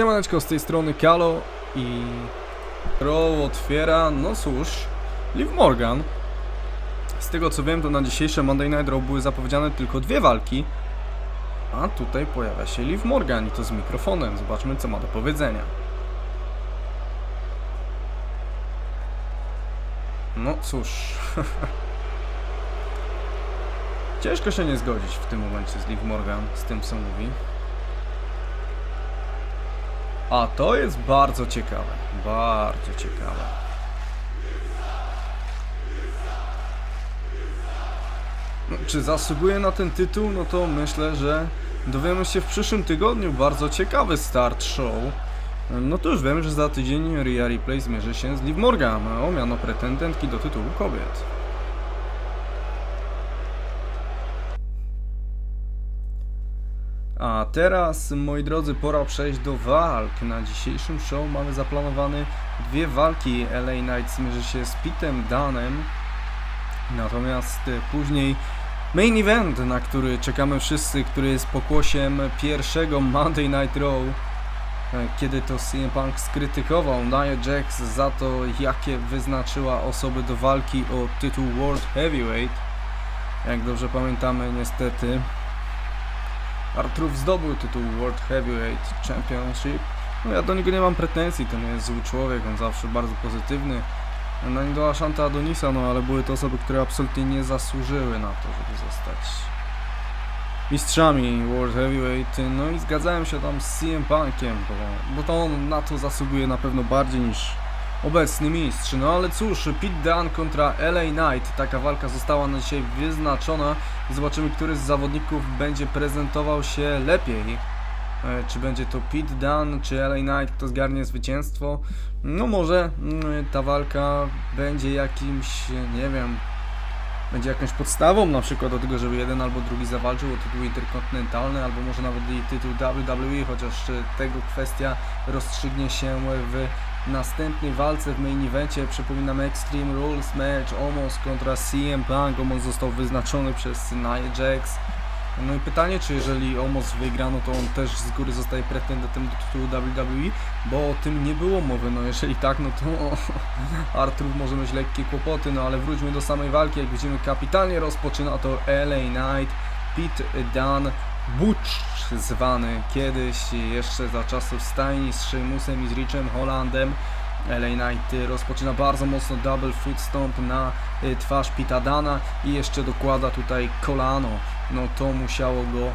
Siemaneczko, z tej strony Kalo i Row otwiera, no cóż, Liv Morgan. Z tego co wiem, to na dzisiejsze Monday Night Raw były zapowiedziane tylko dwie walki, a tutaj pojawia się Liv Morgan i to z mikrofonem. Zobaczmy, co ma do powiedzenia. No cóż. Ciężko się nie zgodzić w tym momencie z Liv Morgan, z tym co mówi. A to jest bardzo ciekawe. Bardzo ciekawe. No, czy zasługuje na ten tytuł? No to myślę, że dowiemy się w przyszłym tygodniu. Bardzo ciekawy start show. No to już wiem, że za tydzień Ria Ripley zmierzy się z Liv Morgan o miano pretendentki do tytułu kobiet. A teraz, moi drodzy, pora przejść do walk. Na dzisiejszym show mamy zaplanowane dwie walki. LA Knight zmierzy się z Pitem Danem. Natomiast później main event, na który czekamy wszyscy, który jest pokłosiem pierwszego Monday Night Raw. Kiedy to CM Punk skrytykował Nia Jax za to, jakie wyznaczyła osoby do walki o tytuł World Heavyweight. Jak dobrze pamiętamy, niestety Arturów zdobył tytuł World Heavyweight Championship. No ja do niego nie mam pretensji, to nie jest zły człowiek, on zawsze bardzo pozytywny. No nie do Ashanta Adonisa, no ale były to osoby, które absolutnie nie zasłużyły na to, żeby zostać mistrzami World Heavyweight. No i zgadzałem się tam z CM Punkiem, bo, bo to on na to zasługuje na pewno bardziej niż obecny mistrz. No ale cóż, Pete Dunne kontra LA Knight. Taka walka została na dzisiaj wyznaczona. Zobaczymy, który z zawodników będzie prezentował się lepiej. E, Czy będzie to Pete Dunne, czy LA Knight, kto zgarnie zwycięstwo? No może mm, ta walka będzie jakimś, nie wiem, będzie jakąś podstawą na przykład do tego, żeby jeden albo drugi zawalczył o tytuł interkontynentalny, albo może nawet i tytuł WWE, chociaż e, tego kwestia rozstrzygnie się w następnej walce w main evencie. Przypominam Extreme Rules match Omos kontra CM Punk. Omos został wyznaczony przez Nia Jax. No i pytanie, czy jeżeli Omos wygra, no to on też z góry zostaje pretendentem do tytułu WWE, bo o tym nie było mowy. No jeżeli tak, no to Artur może mieć lekkie kłopoty, no ale wróćmy do samej walki. Jak widzimy, kapitalnie rozpoczyna to LA Knight, Pete Dunne, Butch zwany kiedyś jeszcze za czasów stajni z Sheamusem i z Richem Hollandem. LA Knight rozpoczyna bardzo mocno double foot stomp na y, twarz Pita Dana i jeszcze dokłada tutaj kolano. No to musiało go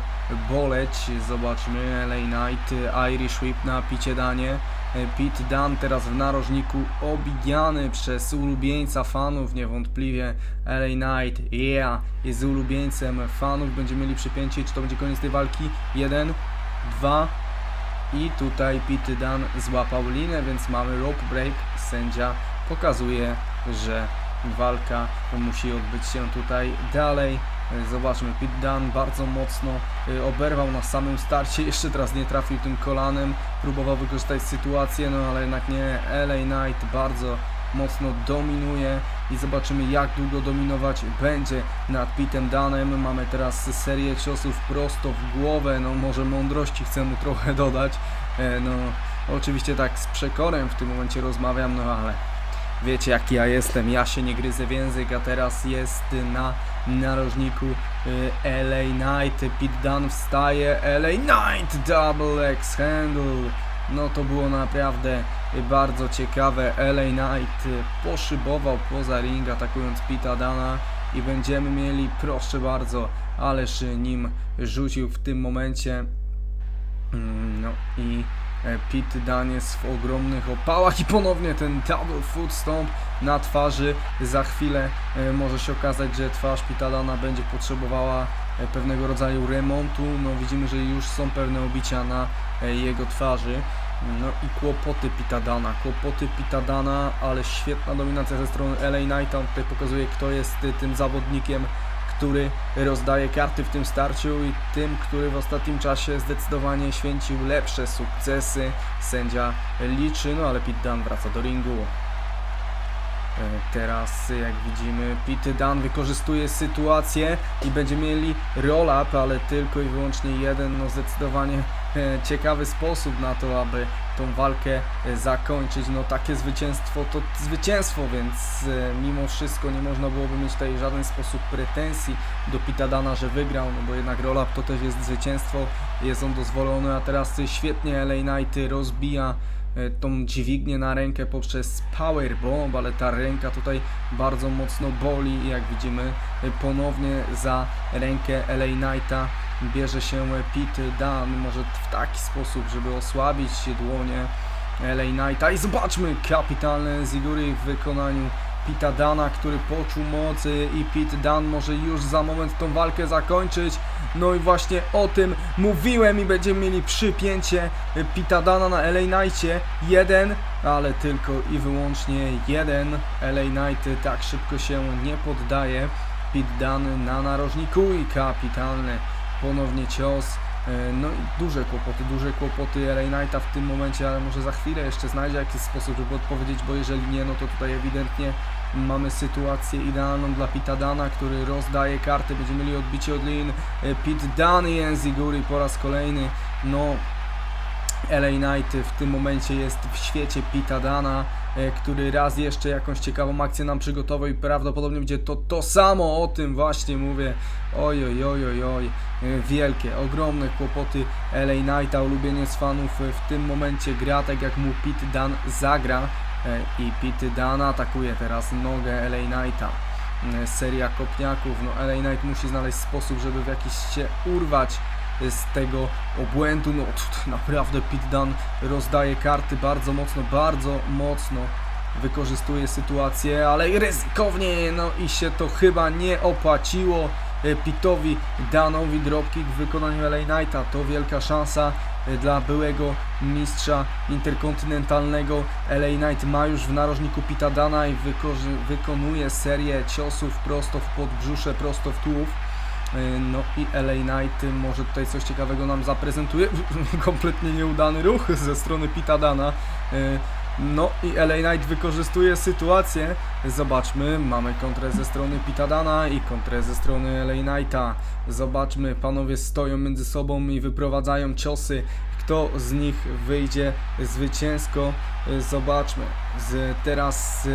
boleć. Zobaczmy LA Knight, Irish Whip na Picie Danie. Y, Pete Dunne teraz w narożniku obijany przez ulubieńca fanów niewątpliwie LA Knight, yeah, jest ulubieńcem fanów, będziemy mieli przypięcie, czy to będzie koniec tej walki? Jeden, dwa i tutaj Pete Dunne złapał linę, więc mamy rope break, sędzia pokazuje, że walka musi odbyć się tutaj dalej. Zobaczmy, Pete Dunne bardzo mocno y, oberwał na samym starcie, jeszcze teraz nie trafił tym kolanem, próbował wykorzystać sytuację, no ale jednak nie, LA Knight bardzo mocno dominuje i zobaczymy jak długo dominować będzie nad Pitem Danem. Mamy teraz serię ciosów prosto w głowę, no może mądrości chcę mu trochę dodać, e, no oczywiście tak z przekorem w tym momencie rozmawiam, no ale wiecie jaki ja jestem, ja się nie gryzę w język, a teraz jest na narożniku y, LA Knight, Pete Dunne wstaje, LA Knight, double X handle, no to było naprawdę bardzo ciekawe, LA Knight poszybował poza ring atakując Pita Dana i będziemy mieli, proszę bardzo, ależ nim rzucił w tym momencie, Mm, no i e, Dunne jest w ogromnych opałach i ponownie ten double foot stomp na twarzy. Za chwilę e, może się okazać, że twarz Pita Dunne'a będzie potrzebowała e, pewnego rodzaju remontu. No widzimy, że już są pewne obicia na jego twarzy. No i kłopoty Pita Dana, kłopoty Pita Dana, ale świetna dominacja ze strony LA Knighta. On tutaj pokazuje, kto jest tym zawodnikiem, który rozdaje karty w tym starciu i tym, który w ostatnim czasie zdecydowanie święcił lepsze sukcesy. Sędzia liczy, no ale Pete Dunne wraca do ringu. E, Teraz, jak widzimy, Pete Dunne wykorzystuje sytuację i będzie mieli roll-up, ale tylko i wyłącznie jeden, no zdecydowanie e, ciekawy sposób na to, aby tą walkę e, zakończyć. No takie zwycięstwo to zwycięstwo, więc e, mimo wszystko nie można byłoby mieć tutaj w żaden sposób pretensji do Pitadana, że wygrał, no bo jednak roll-up to też jest zwycięstwo, jest on dozwolony, a teraz świetnie LA Knight rozbija e, tą dźwignię na rękę poprzez power bomb, ale ta ręka tutaj bardzo mocno boli i jak widzimy ponownie za rękę LA Knighta bierze się Pete Dunne, może w taki sposób, żeby osłabić dłonie LA Knighta i zobaczmy kapitalne Ziguri w wykonaniu Pita Dana, który poczuł mocy i Pete Dan może już za moment tą walkę zakończyć. No i właśnie o tym mówiłem i będziemy mieli przypięcie Pita Dana na LA Knightie. Jeden, ale tylko i wyłącznie jeden. LA Knight tak szybko się nie poddaje. Pete Dan na narożniku i kapitalny ponownie cios. E, No i duże kłopoty, duże kłopoty LA Knighta w tym momencie, ale może za chwilę jeszcze znajdzie jakiś sposób, żeby odpowiedzieć, bo jeżeli nie, no to tutaj ewidentnie mamy sytuację idealną dla Pita Dana, który rozdaje karty, będziemy mieli odbicie od Lin, E, Pit Dan i Enziguri po raz kolejny, no LA Knight w tym momencie jest w świecie Pita Dana, e, który raz jeszcze jakąś ciekawą akcję nam przygotował i prawdopodobnie będzie to to samo, o tym właśnie mówię. Oj, oj, oj, oj, oj. E, wielkie, ogromne kłopoty LA Knighta, ulubieniec fanów e, w tym momencie gra tak jak mu Pit Dan zagra i Pit Dan atakuje teraz nogę LA Knighta. Seria kopniaków, no LA Knight musi znaleźć sposób, żeby w jakiś się urwać z tego obłędu. No naprawdę Pit Dan rozdaje karty bardzo mocno, bardzo mocno wykorzystuje sytuację, ale ryzykownie, no i się to chyba nie opłaciło e, Pitowi Danowi dropkick w wykonaniu LA Knighta. To wielka szansa e, dla byłego mistrza interkontynentalnego. LA Knight ma już w narożniku Pita Dana i wykonuje serię ciosów prosto w podbrzusze, prosto w tułów. E, No i LA Knight może tutaj coś ciekawego nam zaprezentuje. Kompletnie nieudany ruch ze strony Pita Dana. E, No i LA Knight wykorzystuje sytuację. Zobaczmy, mamy kontrę ze strony Pita Dana i kontrę ze strony LA Knighta. Zobaczmy, panowie stoją między sobą i wyprowadzają ciosy. Kto z nich wyjdzie zwycięsko? Zobaczmy. Z, teraz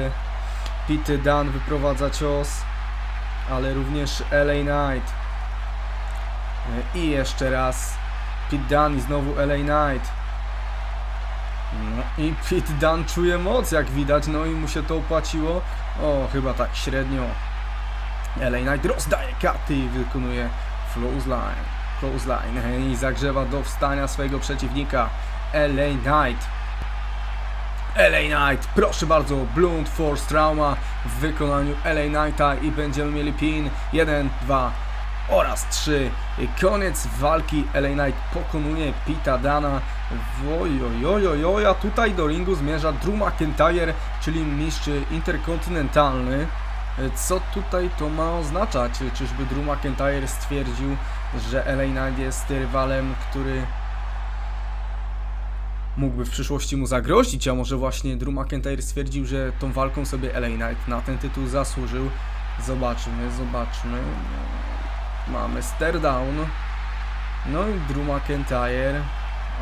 Pity Dan wyprowadza cios ale również LA Knight. E, I jeszcze raz Pete Dunne i znowu LA Knight. No i Pete Dunne czuje moc, jak widać, no i mu się to opłaciło. O, chyba tak średnio. LA Knight rozdaje karty i wykonuje clothesline. Clothesline i zagrzewa do wstania swojego przeciwnika. LA Knight. LA Knight, proszę bardzo, Blunt Force Trauma w wykonaniu LA Knighta i będziemy mieli pin 1, 2 oraz 3. Koniec walki, LA Knight pokonuje Pita Dana. Oj, oj, oj, oj, oj, a tutaj do ringu zmierza Drew McIntyre, czyli mistrz interkontynentalny. Co tutaj to ma oznaczać? Czyżby Drew McIntyre stwierdził, że LA Knight jest rywalem, który mógłby w przyszłości mu zagrozić, a może właśnie Drew McIntyre stwierdził, że tą walką sobie LA Knight na ten tytuł zasłużył. Zobaczymy, zobaczmy. Mamy stare down. No i Drew McIntyre.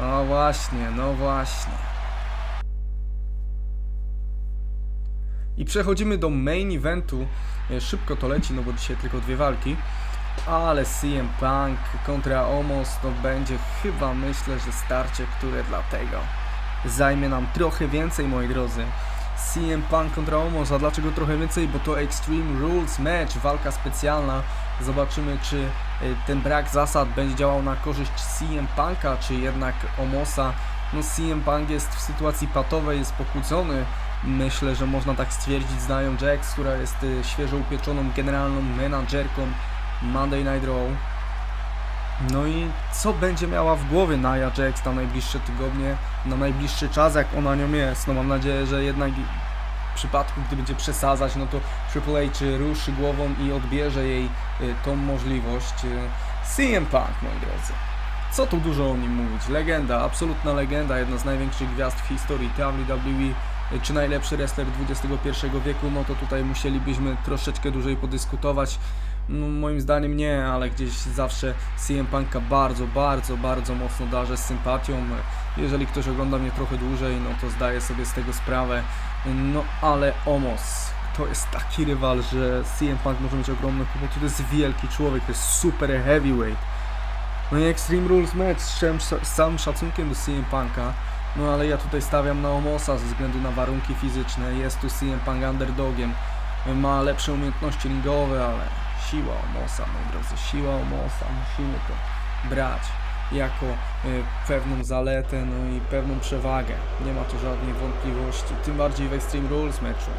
No właśnie, no właśnie. I przechodzimy do main eventu. E, Szybko to leci, no bo dzisiaj tylko dwie walki. Ale CM Punk kontra Omos to będzie chyba myślę, że starcie, które dlatego zajmie nam trochę więcej, moi drodzy. CM Punk kontra Omos, a dlaczego trochę więcej? Bo to Extreme Rules Match, walka specjalna. Zobaczymy, czy y, ten brak zasad będzie działał na korzyść CM Punka, czy jednak Omosa. No CM Punk jest w sytuacji patowej, jest pokłócony. Myślę, że można tak stwierdzić, znają Jax, która jest y, świeżo upieczoną generalną menadżerką Monday Night Raw. No i co będzie miała w głowie Nia Jax na najbliższe tygodnie, na najbliższy czas, jak ona nią jest? No mam nadzieję, że jednak przypadku, gdy będzie przesadzać, no to Triple H ruszy głową i odbierze jej y, tą możliwość. Y, CM Punk, moi drodzy. Co tu dużo o nim mówić? Legenda, absolutna legenda, jedna z największych gwiazd w historii WWE, y, czy najlepszy wrestler XXI wieku, no to tutaj musielibyśmy troszeczkę dłużej podyskutować. No, moim zdaniem nie, ale gdzieś zawsze CM Punka bardzo, bardzo, bardzo mocno darzę z sympatią. Jeżeli ktoś ogląda mnie trochę dłużej, no to zdaje sobie z tego sprawę. No ale Omos to jest taki rywal, że CM Punk może mieć ogromne kłopoty. To jest wielki człowiek, to jest super heavyweight. No i Extreme Rules match z, z całym szacunkiem do CM Punka. No ale ja tutaj stawiam na Omosa ze względu na warunki fizyczne. Jest tu CM Punk underdogiem. Ma lepsze umiejętności ringowe, ale siła Omosa, moi drodzy, siła Omosa. Musimy to brać jako y, pewną zaletę, no i pewną przewagę. Nie ma tu żadnej wątpliwości. Tym bardziej w Extreme Rules meczu.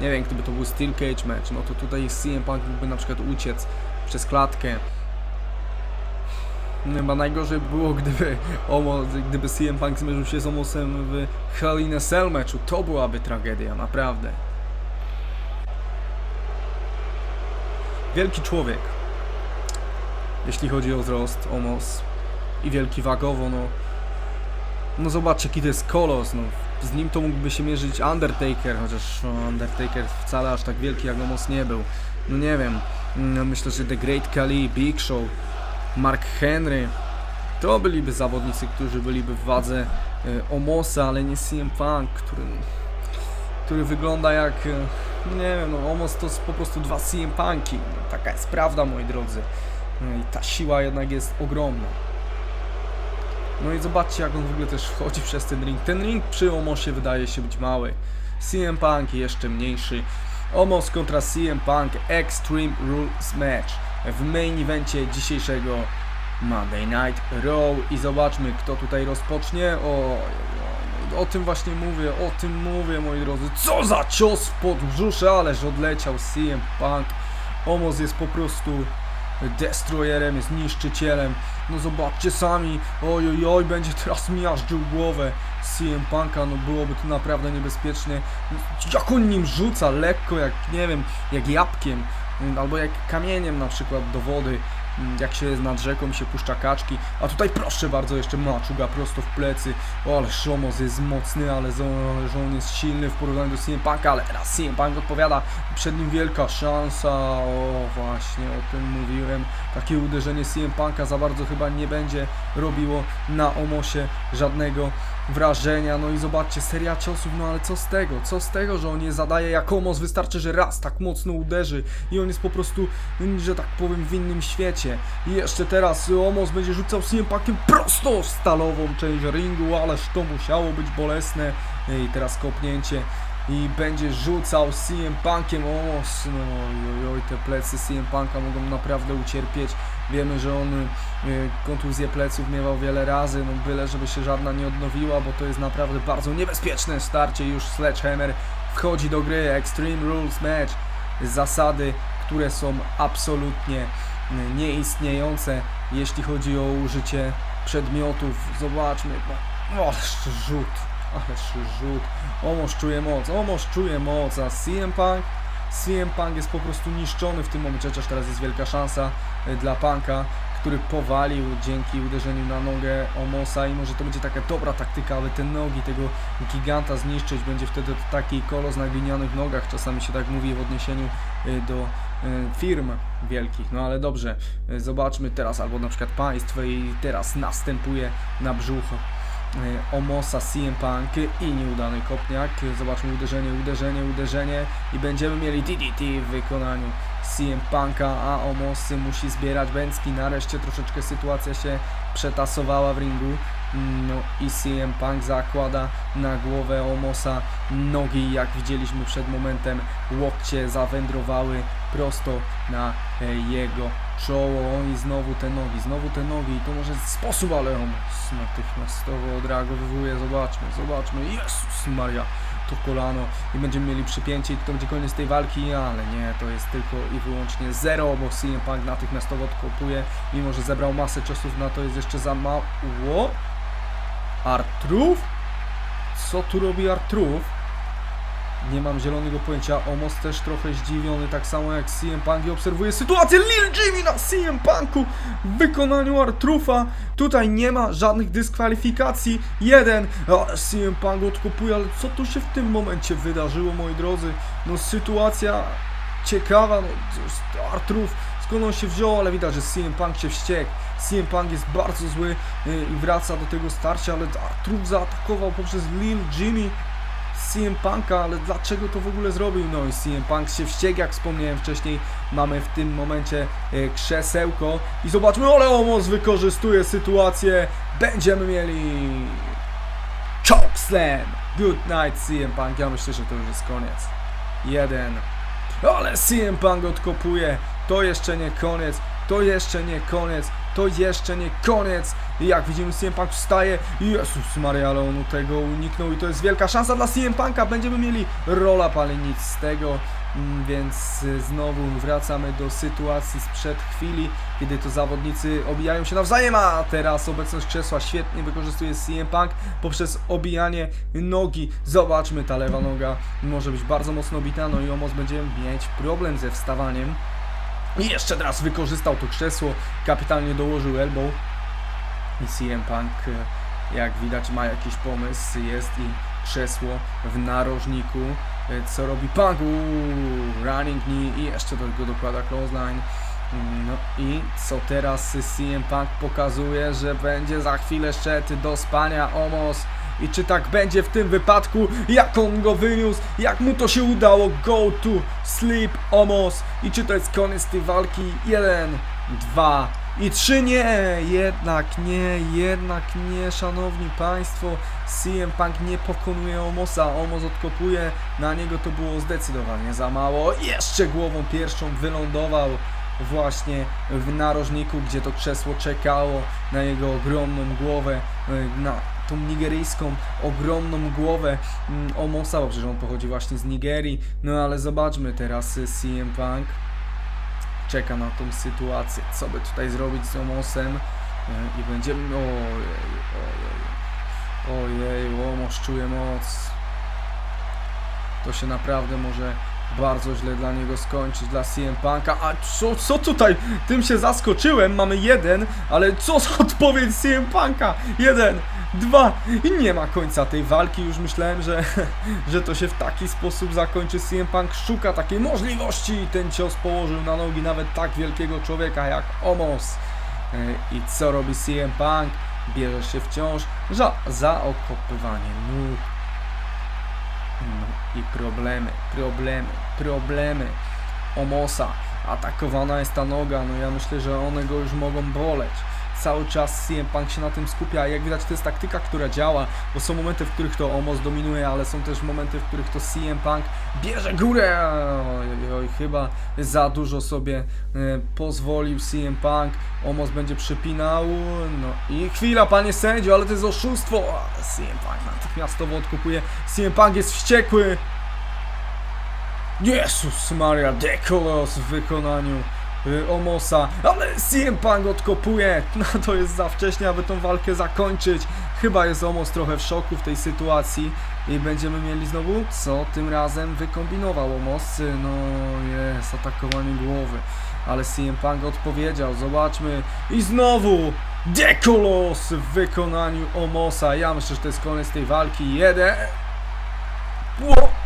Nie wiem, gdyby to był Steel Cage mecz, no to tutaj CM Punk mógłby na przykład uciec przez klatkę. No Chyba najgorzej by było, gdyby, Omos, gdyby CM Punk zmierzył się z Omosem w Hell in a Cell meczu. To byłaby tragedia, naprawdę. Wielki człowiek. Jeśli chodzi o wzrost, Omos. I wielki wagowo, no. No zobaczcie, jaki to jest kolos, no. Z nim to mógłby się mierzyć Undertaker, chociaż no, Undertaker wcale aż tak wielki jak Omos nie był. No nie wiem, no, myślę, że The Great Khali, Big Show, Mark Henry, to byliby zawodnicy, którzy byliby w wadze e, Omosa, ale nie CM Punk, który, który wygląda jak, e, nie wiem, no Omos to po prostu dwa CM Punki. No, taka jest prawda, moi drodzy. No I ta siła jednak jest ogromna. No i zobaczcie, jak on w ogóle też wchodzi przez ten ring. Ten ring przy Omosie wydaje się być mały. CM Punk jeszcze mniejszy. Omos kontra CM Punk Extreme Rules Match w main evencie dzisiejszego Monday Night Raw i zobaczmy kto tutaj rozpocznie. O, o, o tym właśnie mówię, o tym mówię moi drodzy. Co za cios w podbrzusze, ależ odleciał CM Punk. Omos jest po prostu destroyerem, jest niszczycielem. No zobaczcie sami, oj oj oj, będzie teraz miażdżył głowę CM Punka, no byłoby to naprawdę niebezpiecznie. Jak on nim rzuca, lekko, jak nie wiem, jak jabłkiem, albo jak kamieniem na przykład do wody, jak się nad rzeką się puszcza kaczki. A tutaj proszę bardzo, jeszcze maczuga prosto w plecy. O, ale Szomos jest mocny, ale on jest silny w porównaniu do CM Punka, ale teraz CM Punk odpowiada, przed nim wielka szansa. O, właśnie o tym mówiłem. Takie uderzenie CM Punka za bardzo chyba nie będzie robiło na Omosie żadnego wrażenia. No i zobaczcie, seria ciosów, no ale co z tego? Co z tego, że on nie zadaje jak Omos? Wystarczy, że raz tak mocno uderzy i on jest po prostu, że tak powiem, w innym świecie. I jeszcze teraz Omos będzie rzucał CM Punkiem prosto w stalową część ringu, ależ to musiało być bolesne. I teraz kopnięcie i będzie rzucał CM Punkiem. Omos, no oj, te plecy CM Punka mogą naprawdę ucierpieć. Wiemy, że on y, kontuzję pleców miewał wiele razy, no byle żeby się żadna nie odnowiła, bo to jest naprawdę bardzo niebezpieczne starcie. Już Sledgehammer wchodzi do gry. Extreme Rules Match. Zasady, które są absolutnie y, nieistniejące, jeśli chodzi o użycie przedmiotów. Zobaczmy, no, ależ rzut, ależ rzut. Omoż czuje moc, Omoż czuje moc, a CM Punk CM Punk jest po prostu niszczony w tym momencie, chociaż teraz jest wielka szansa y, dla Punka, który powalił dzięki uderzeniu na nogę Omosa i może to będzie taka dobra taktyka, aby te nogi tego giganta zniszczyć. Będzie wtedy taki kolos na glinianych nogach, czasami się tak mówi w odniesieniu y, do y, firm wielkich. No ale dobrze, zobaczmy teraz, albo na przykład państwo i teraz następuje na brzuch Omosa CM Punk i nieudany kopniak. Zobaczmy uderzenie, uderzenie, uderzenie i będziemy mieli DDT w wykonaniu CM Punka, a Omosy musi zbierać bęcki. Nareszcie troszeczkę sytuacja się przetasowała w ringu. No i CM Punk zakłada na głowę Omosa nogi, jak widzieliśmy przed momentem. Łokcie zawędrowały prosto na e, jego czoło. I znowu te nogi, znowu te nogi. I to może sposób, ale Omos natychmiastowo odreagowuje. Zobaczmy, zobaczmy. Jezus Maria to kolano i będziemy mieli przypięcie i to będzie koniec tej walki, ale nie, to jest tylko i wyłącznie zero, bo CM Punk natychmiastowo odkopuje, mimo że zebrał masę ciosów, na to jest jeszcze za mało. Artrów? Co tu robi Artrów? Nie mam zielonego pojęcia. Omos też trochę zdziwiony, tak samo jak CM Punk i obserwuje sytuację Lil Jimmy na CM Punku w wykonaniu Artrufa. Tutaj nie ma żadnych dyskwalifikacji. Jeden, CM Punk odkopuje, ale co tu się w tym momencie wydarzyło, moi drodzy? No sytuacja ciekawa, no Artruf skąd on się wziął, ale widać, że CM Punk się wściekł. CM Punk jest bardzo zły y, i wraca do tego starcia, ale Trup zaatakował poprzez Lil Jimmy CM Punka, ale dlaczego to w ogóle zrobił? No i CM Punk się wściekł, jak wspomniałem wcześniej. Mamy w tym momencie e, krzesełko i zobaczmy, ale Omos wykorzystuje sytuację. Będziemy mieli chokeslam. Good night CM Punk. Ja myślę, że to już jest koniec. Jeden. Ale CM Punk odkopuje. To jeszcze nie koniec. To jeszcze nie koniec. To jeszcze nie koniec. I jak widzimy CM Punk wstaje. Jezus Maria, ale on tego uniknął i to jest wielka szansa dla CM Punka. Będziemy mieli rola, ale nic z tego. Mm, Więc y, znowu wracamy do sytuacji sprzed chwili, kiedy to zawodnicy obijają się nawzajem, a teraz obecność krzesła świetnie wykorzystuje CM Punk poprzez obijanie nogi. Zobaczmy, ta lewa noga może być bardzo mocno obita, no i Omos będzie mieć problem ze wstawaniem. I jeszcze teraz wykorzystał to krzesło, kapitalnie dołożył elbow. I CM Punk, e, jak widać, ma jakiś pomysł, jest i krzesło w narożniku. E, Co robi Punk? Uuu, running knee i jeszcze do tego dokłada clothesline. Mm, No i co teraz CM Punk pokazuje, że będzie za chwilę szedł do spania Omos. I czy tak będzie w tym wypadku? Jak on go wyniósł? Jak mu to się udało? Go to sleep Omos. I czy to jest koniec tej walki? Jeden, dwa i trzy nie! Jednak nie, jednak nie, szanowni państwo. CM Punk nie pokonuje Omosa. Omos odkopuje. Na niego to było zdecydowanie za mało. Jeszcze głową pierwszą wylądował właśnie w narożniku, gdzie to krzesło czekało na jego ogromną głowę, e, na tą nigeryjską ogromną głowę mm, Omosa, bo przecież on pochodzi właśnie z Nigerii. No ale zobaczmy teraz y, CM Punk czeka na tą sytuację, co by tutaj zrobić z Omosem E, i będziemy... Ojej, ojej, ojej, Omos czuje moc. To się naprawdę może bardzo źle dla niego skończyć, dla CM Punka. A co, co tutaj? Tym się zaskoczyłem. Mamy jeden, ale co za odpowiedź CM Punka? Jeden, dwa i nie ma końca tej walki. Już myślałem, że, że to się w taki sposób zakończy. CM Punk szuka takiej możliwości i ten cios położył na nogi nawet tak wielkiego człowieka jak Omos. E, I co robi CM Punk? Bierze się wciąż za, za okopywanie nóg. No i problemy, problemy, problemy. Omosa, atakowana jest ta noga, no ja myślę, że one go już mogą boleć. Cały czas CM Punk się na tym skupia, jak widać to jest taktyka, która działa, bo są momenty, w których to Omos dominuje, ale są też momenty, w których to CM Punk bierze górę. Oj, oj, chyba za dużo sobie e, pozwolił CM Punk. Omos będzie przypinał, no i chwila, panie sędzio, ale to jest oszustwo. CM Punk natychmiastowo odkupuje. CM Punk jest wściekły. Jezus Maria, Dekolos w wykonaniu Omosa, ale CM Punk odkopuje, no to jest za wcześnie, aby tą walkę zakończyć. Chyba jest Omos trochę w szoku w tej sytuacji i będziemy mieli znowu, co tym razem wykombinował Omos, Y, no jest, atakowanie głowy, ale CM Punk odpowiedział, zobaczmy. I znowu Dekolos w wykonaniu Omosa, ja myślę, że to jest koniec tej walki, jeden... What?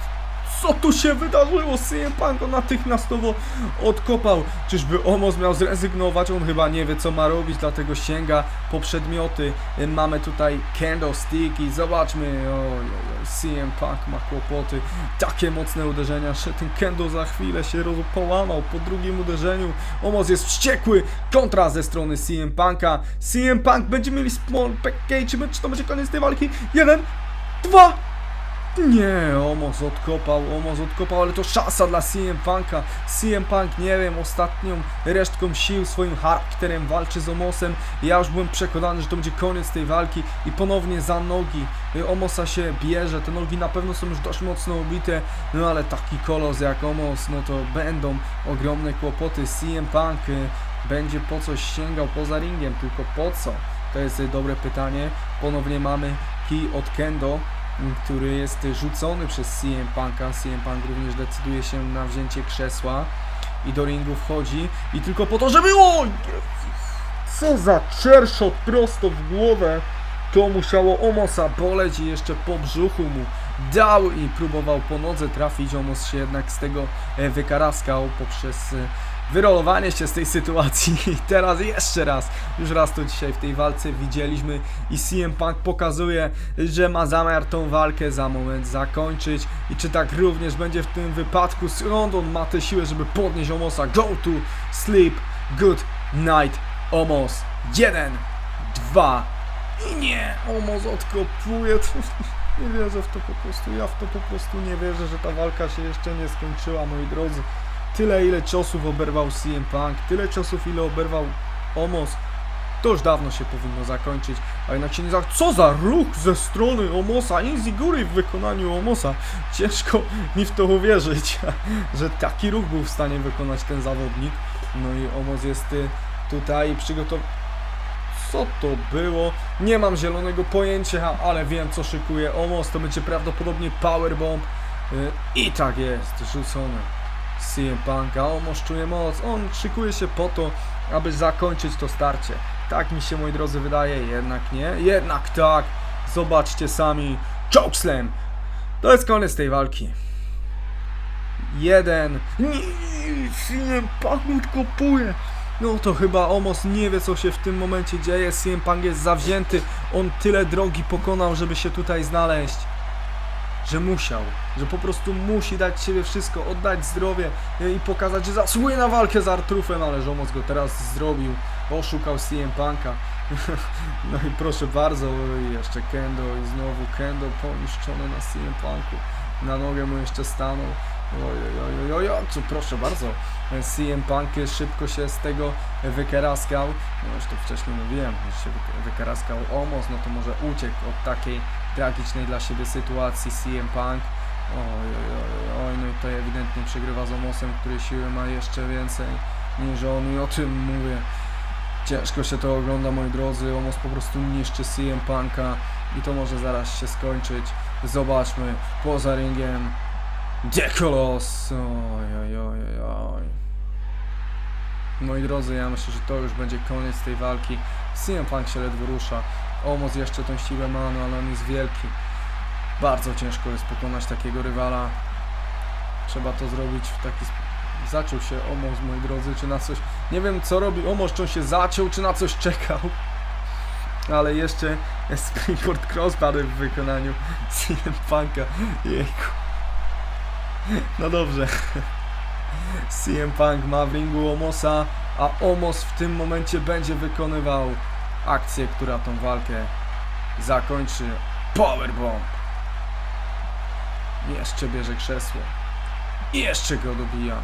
Co tu się wydarzyło? CM Punk go natychmiastowo odkopał. Czyżby Omos miał zrezygnować? On chyba nie wie co ma robić, dlatego sięga po przedmioty. Mamy tutaj candlestick i zobaczmy. Oj, oj, CM Punk ma kłopoty. Takie mocne uderzenia, że ten kendo za chwilę się połamał po drugim uderzeniu. Omos jest wściekły. Kontra ze strony CM Punka. CM Punk będzie mieli small package. Czy to będzie koniec tej walki? Jeden, dwa, nie, Omos odkopał, Omos odkopał, ale to szansa dla CM Punka. CM Punk, nie wiem, ostatnią resztką sił, swoim charakterem walczy z Omosem. Ja już byłem przekonany, że to będzie koniec tej walki i ponownie za nogi y, Omosa się bierze. Te nogi na pewno są już dość mocno ubite, no ale taki kolos jak Omos, no to będą ogromne kłopoty. CM Punk y, będzie po coś sięgał poza ringiem, tylko po co? To jest y, dobre pytanie. Ponownie mamy kij od Kendo który jest rzucony przez CM Punka. CM Punk również decyduje się na wzięcie krzesła i do ringu wchodzi i tylko po to, żeby... O! Co za czerszot prosto w głowę! To musiało Omosa boleć i jeszcze po brzuchu mu dał i próbował po nodze trafić. Omos się jednak z tego e, wykaraskał poprzez e, wyrolowanie się z tej sytuacji i teraz jeszcze raz, już raz to dzisiaj w tej walce widzieliśmy i CM Punk pokazuje, że ma zamiar tą walkę za moment zakończyć. I czy tak również będzie w tym wypadku, skąd on ma tę siłę, żeby podnieść Omosa, go to sleep, good night, Omos, jeden, dwa i nie, Omos odkopuje, to, nie wierzę w to po prostu, ja w to po prostu nie wierzę, że ta walka się jeszcze nie skończyła, moi drodzy. Tyle ile ciosów oberwał CM Punk, tyle ciosów ile oberwał Omos, to już dawno się powinno zakończyć, a jednak się nie za... Co za ruch ze strony Omosa, Inziguri w wykonaniu Omosa. Ciężko mi w to uwierzyć, że taki ruch był w stanie wykonać ten zawodnik. No i Omos jest y, tutaj przygotowany. Co to było? Nie mam zielonego pojęcia, ale wiem co szykuje Omos. To będzie prawdopodobnie powerbomb. Y, I tak jest, rzucony. CM Punk, a Omos czuje moc. On szykuje się po to, aby zakończyć to starcie. Tak mi się, moi drodzy, wydaje. Jednak nie. Jednak tak. Zobaczcie sami. Chokeslam. To jest koniec tej walki. Jeden. Nie, CM Punk odkopuje. No to chyba Omos nie wie co się w tym momencie dzieje. CM Punk jest zawzięty. On tyle drogi pokonał, żeby się tutaj znaleźć. Że musiał, że po prostu musi dać siebie wszystko, oddać zdrowie e, i pokazać, że zasłuje na walkę z Artrufem, ale że Omos go teraz zrobił. Oszukał CM Punka. No i proszę bardzo, jeszcze Kendo i znowu Kendo poniszczony na CM Punku. Na nogę mu jeszcze stanął. Oj, oj, oj, oj, oj, co proszę bardzo. CM Punk szybko się z tego wykaraskał. No już to wcześniej mówiłem, że się wy- wykaraskał Omos, no to może uciekł od takiej tragicznej dla siebie sytuacji CM Punk. Oj, oj, oj, no i to ewidentnie przegrywa z Omosem, który siły ma jeszcze więcej niż on i o tym mówię. Ciężko się to ogląda, moi drodzy. Omos po prostu niszczy CM Punka i to może zaraz się skończyć. Zobaczmy poza ringiem. Dekolos! Oj, oj, oj, oj. Moi drodzy, ja myślę, że to już będzie koniec tej walki. CM Punk się ledwo rusza. Omos jeszcze tą siłę ma, no ale on jest wielki. Bardzo ciężko jest pokonać takiego rywala. Trzeba to zrobić w taki sposób. Zaczął się Omos, moi drodzy, czy na coś... Nie wiem, co robi Omos, czy on się zaciął, czy na coś czekał. Ale jeszcze Springboard Crossbody w wykonaniu CM Punka. Jejku. No dobrze. CM Punk ma w ringu Omosa, a Omos w tym momencie będzie wykonywał akcję, która tą walkę zakończy. Powerbomb. Jeszcze bierze krzesło. Jeszcze go dobija.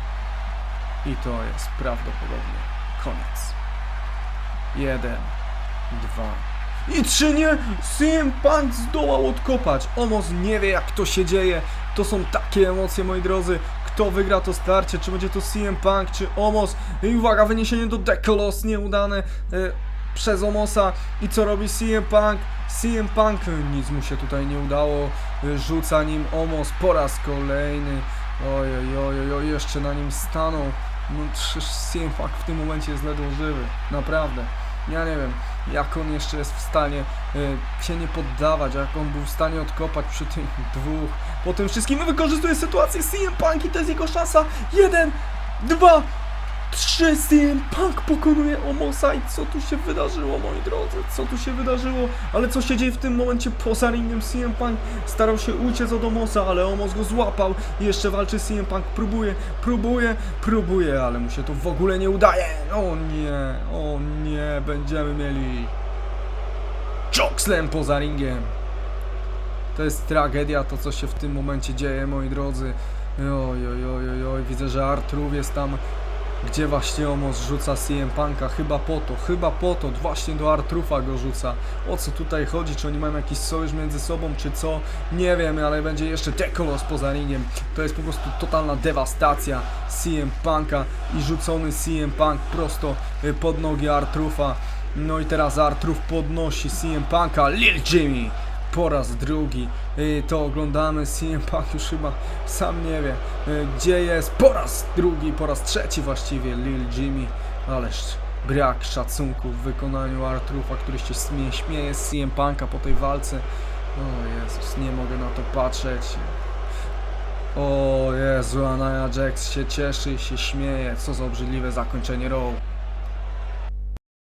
I to jest prawdopodobnie koniec. Jeden, dwa i trzy nie! CM Punk zdołał odkopać. Omos nie wie jak to się dzieje. To są takie emocje, moi drodzy. Kto wygra to starcie? Czy będzie to CM Punk, czy Omos? I uwaga, wyniesienie do Dekolos nieudane e, przez Omosa. I co robi CM Punk? CM Punk e, nic mu się tutaj nie udało. E, rzuca nim Omos po raz kolejny. Oj, oj, oj, oj, oj, jeszcze na nim stanął. No CM Punk w tym momencie jest ledwo żywy. Naprawdę. Ja nie wiem, jak on jeszcze jest w stanie e, się nie poddawać, jak on był w stanie odkopać przy tych dwóch. Po tym wszystkim no, wykorzystuje sytuację CM Punk i to jest jego szansa. Jeden, dwa, trzy. CM Punk pokonuje Omosa i co tu się wydarzyło, moi drodzy? Co tu się wydarzyło? Ale co się dzieje w tym momencie poza ringiem? CM Punk starał się uciec od Omosa, ale Omos go złapał i jeszcze walczy CM Punk. Próbuje, próbuje, próbuje, ale mu się to w ogóle nie udaje. O nie, o nie, będziemy mieli Chokeslam poza ringiem. To jest tragedia, to co się w tym momencie dzieje, moi drodzy. Oj, oj, oj, oj, oj. widzę, że Artrów jest tam, gdzie właśnie Omos rzuca CM Punka. Chyba po to, chyba po to, właśnie do Artrufa go rzuca. O co tutaj chodzi? Czy oni mają jakiś sojusz między sobą, czy co? Nie wiem, ale będzie jeszcze Dekolos poza ringiem. To jest po prostu totalna dewastacja CM Punka i rzucony CM Punk prosto y, pod nogi Artrufa. No i teraz Artruf podnosi CM Punka, Lil Jimmy po raz drugi y, to oglądamy. CM Punk już chyba sam nie wie, y, gdzie jest. Po raz drugi, po raz trzeci właściwie Lil Jimmy, ależ brak szacunku w wykonaniu Artrufa, który się śmieje, śmieje z CM Punka po tej walce. O Jezus, nie mogę na to patrzeć. O Jezu, a Nia Jax się cieszy, się śmieje. Co za obrzydliwe zakończenie Raw.